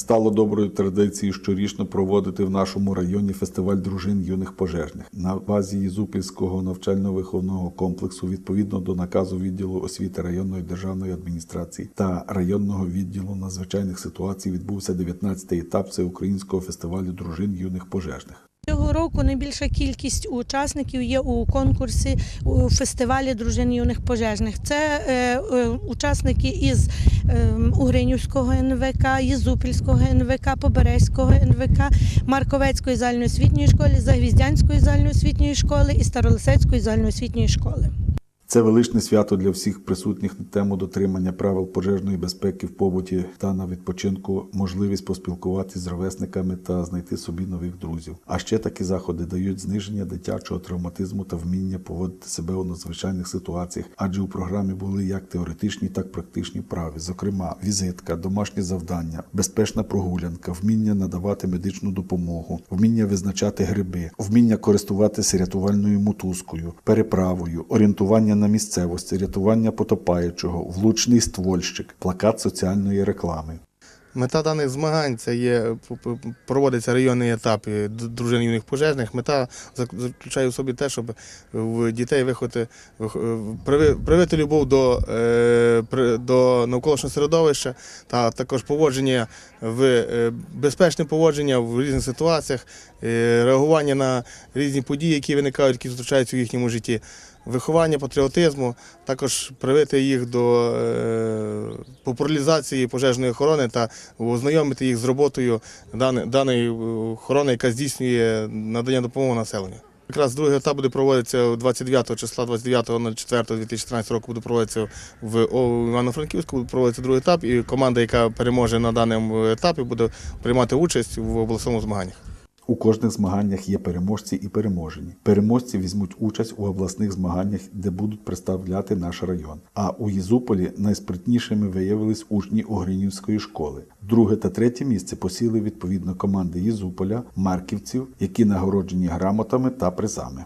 Стало доброю традицією щорічно проводити в нашому районі фестиваль дружин юних пожежних на базі Єзупільського навчально-виховного комплексу відповідно до наказу відділу освіти районної державної адміністрації та районного відділу надзвичайних ситуацій відбувся 19-й етап всеукраїнського фестивалю дружин юних пожежних. Цього року найбільша кількість учасників є у конкурсі у фестивалі дружин юних пожежних. Це е, е, учасники із е, Угринівського НВК, Єзупільського НВК, Поберезького НВК, Марковецької загальноосвітньої школи, Загвіздянської загальноосвітньої школи і Старолисецької загальноосвітньої школи. Це величне свято для всіх присутніх на тему дотримання правил пожежної безпеки в побуті та на відпочинку, можливість поспілкуватися з ровесниками та знайти собі нових друзів. А ще такі заходи дають зниження дитячого травматизму та вміння поводити себе у надзвичайних ситуаціях, адже у програмі були як теоретичні, так і практичні вправи, зокрема, візитка, домашні завдання, безпечна прогулянка, вміння надавати медичну допомогу, вміння визначати гриби, вміння користуватися рятувальною мотузкою, переправою, орієнтування на місцевості, рятування потопаючого, влучний ствольщик, плакат соціальної реклами. Мета даних змагань це є проводиться районний етап дружин юних пожежних. Мета заключає в собі те, щоб в дітей виховати вих- приви- привити любов до, е, до навколишнього середовища та також поводження в е, безпечне поводження в різних ситуаціях, е, реагування на різні події, які виникають, які зустрічаються у їхньому житті. Виховання патріотизму, також привити їх до е, популяризації пожежної охорони та ознайомити їх з роботою даної е, охорони, яка здійснює надання допомоги населенню. Якраз другий етап буде проводитися 29 числа 29.04.2014 року буде проводитися в Івано-Франківську, буде проводитися другий етап, і команда, яка переможе на даному етапі, буде приймати участь в обласному змаганнях. У кожних змаганнях є переможці і переможені. Переможці візьмуть участь у обласних змаганнях, де будуть представляти наш район. А у Єзуполі найспритнішими виявились учні Огринівської школи. Друге та третє місце посіли відповідно команди Єзуполя, Марківців, які нагороджені грамотами та призами.